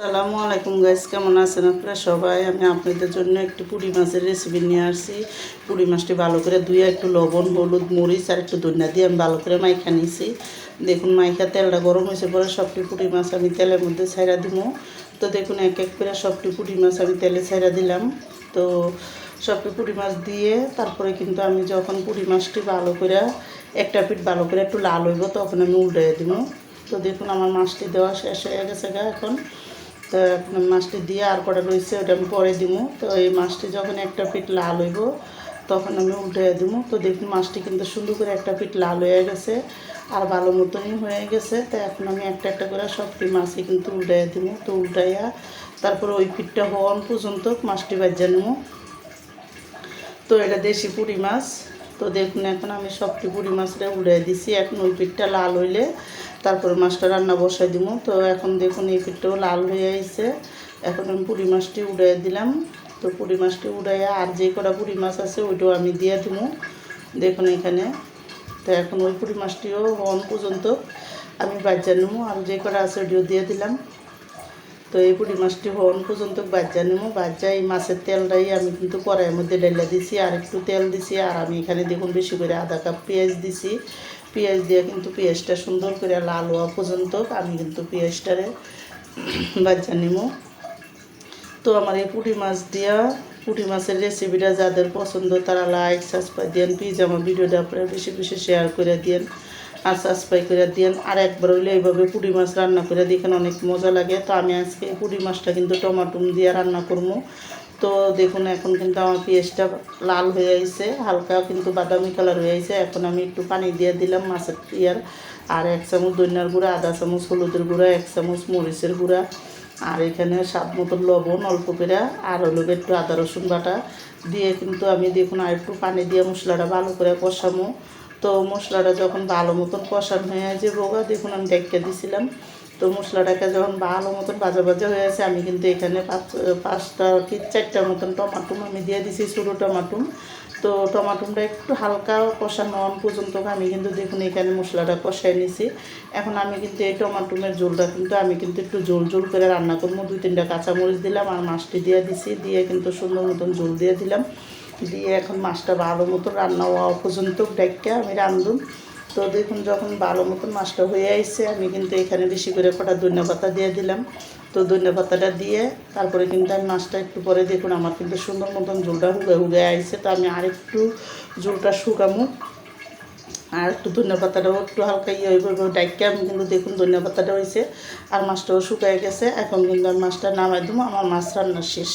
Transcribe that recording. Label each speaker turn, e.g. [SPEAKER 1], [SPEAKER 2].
[SPEAKER 1] সালামু আলাইকুম গাইস কেমন আছেন আপনারা সবাই? আমি আপনাদের জন্য একটু পুঁটি মাছের রেসিপি নিয়ে আসছি। পুঁটি মাছটি ভালো করে ধুয়ে একটু লবণ, হলুদ, মরিচ আর একটু ধনিয়া দিয়ে আমি ভালো করে মাইখা নিয়েছি দেখুন, মাইখা তেলটা গরম হয়েছে পরে সবটি পুঁটি মাছ আমি তেলের মধ্যে ছাইরা দিব। তো দেখুন, এক এক করে সবটি পুঁটি মাছ আমি তেলে ছাইরা দিলাম। তো সবটি পুঁটি মাছ দিয়ে তারপরে কিন্তু আমি যখন পুঁটি মাছটি ভালো করে একটা পিঠ ভালো করে একটু লাল হইব, তখন আমি উল্টে দিব। তো দেখুন, আমার মাছটি দেওয়া শেষ হয়ে গেছে গা এখন। তো এখন মাছটি দিয়ে আর কটা রয়েছে, ওটা আমি পরে দিব তো এই মাছটি যখন একটা পিঠ লাল হইব, তখন আমি উল্টে দিব তো দেখুন, মাছটি কিন্তু সুন্দর করে একটা পিঠ লাল হয়ে গেছে আর ভালো মতনই হয়ে গেছে। তো এখন আমি একটা একটা করে সবটি মাছই কিন্তু উল্টাই দিব তো উল্টাইয়া তারপর ওই পিঠটা হওয়ান পর্যন্ত মাছটি বাজ্যা নেব তো এটা দেশি পুঁটি মাছ। তো দেখুন, এখন আমি সবটি পুঁটি মাছটা উড়ে দিছি। এখন ওই পিঠটা লাল হইলে তারপরে মাছটা রান্না বসাই দিব তো এখন দেখুন এই পিঠটাও লাল হয়ে আইছে। এখন আমি পুঁটি মাছটি উড়ে দিলাম। তো পুঁটি মাছটি উড়াইয়া আর যে কটা পুঁটি মাছ আছে ওইটাও আমি দিয়ে দিব দেখুন এখানে। তো এখন ওই পুঁটি মাছটিও হন পর্যন্ত আমি বাজার নেব আর যে কটা আছে ওইটিও দিয়ে দিলাম। তো এই পুঁটি মাছটি হন পর্যন্ত বাজ্যা নেব বাজ্যা এই মাছের তেলটাই আমি কিন্তু কড়াইয়ের মধ্যে ডেলা দিছি আর একটু তেল দিছি। আর আমি এখানে দেখুন বেশি করে আধা কাপ পেঁয়াজ দিছি। পেঁয়াজ দিয়ে কিন্তু পেঁয়াজটা সুন্দর করে লাল হওয়া পর্যন্ত আমি কিন্তু পেঁয়াজটারে বাচ্চা নেব তো আমার এই পুঁটি মাছ দিয়া, পুঁটি মাছের রেসিপিটা যাদের পছন্দ তারা লাইক সাবস্ক্রাইব দেন প্লিজ আমার ভিডিওটা আপনারা বেশি বেশি শেয়ার করে দেন আর সাবস্ক্রাইব করে দেন আর একবার হইলে এইভাবে পুঁটি মাছ রান্না করে দেখেন অনেক মজা লাগে। তো আমি আজকে পুঁটি মাছটা কিন্তু টমাটো দিয়ে রান্না করব। তো দেখুন, এখন কিন্তু আমার পেঁয়াজটা লাল হয়ে আইছে হালকা কিন্তু বাদামি কালার হয়ে আইছে। এখন আমি একটু পানি দিয়ে দিলাম মাছের ইয়ার আর এক চামচ ধনিয়ার গুঁড়া, আধা চামচ হলুদের গুঁড়া, এক চামচ মরিচের গুঁড়া আর এখানে স্বাদ মতো লবণ অল্প করে আর হলো একটু আদা রসুন বাটা দিয়ে কিন্তু আমি দেখুন আর একটু পানি দিয়ে মশলাটা ভালো করে কষামো তো মশলাটা যখন ভালো মতন কষানো হয়ে যে রোগা দেখুন আমি ডেকে দিছিলাম। তো মশলাটাকে যখন ভালো মতন ভাজা ভাজা হয়ে আছে, আমি কিন্তু এখানে পাঁচ, পাঁচটা কি চারটার মতন টমাটুম আমি দিয়ে দিছি ছোটো টমাটুম। তো টমাটোমটা একটু হালকা কষানো পর্যন্ত আমি কিন্তু দেখুন এখানে মশলাটা কষাই নিছি। এখন আমি কিন্তু এই টমাটোমের ঝোলটা কিন্তু আমি কিন্তু একটু ঝোল ঝোল করে রান্না করব। দুই, তিনটা কাঁচামরিচ দিলাম আর মাছটি দিয়ে দিছি, দিয়ে কিন্তু সুন্দর মতন ঝোল দিয়ে দিলাম। দিয়ে এখন মাছটা ভালো মতো রান্না হওয়া পর্যন্ত ডেকে আমি রান্ধুম তো দেখুন, যখন ভালো মতন মাছটা হয়ে আসছে আমি কিন্তু এখানে বেশি করে কটা ধনিয়া পাতা দিয়ে দিলাম। তো ধনিয়া পাতাটা দিয়ে তারপরে কিন্তু আমি মাছটা একটু পরে দেখুন, আমার কিন্তু সুন্দর মতন ঝোলটা হুগে হুগে আইছে। তো আমি আরেকটু ঝোলটা শুকামো। আর একটু ধনিয়া পাতাটাও একটু হালকা ইয়ে হইব ডাইকে। আমি কিন্তু দেখুন ধনিয়া পাতাটা হয়েছে আর মাছটাও শুকায় গেছে। এখন কিন্তু আমি মাছটা নামাই দেবো আমার মাছ রান্না শেষ।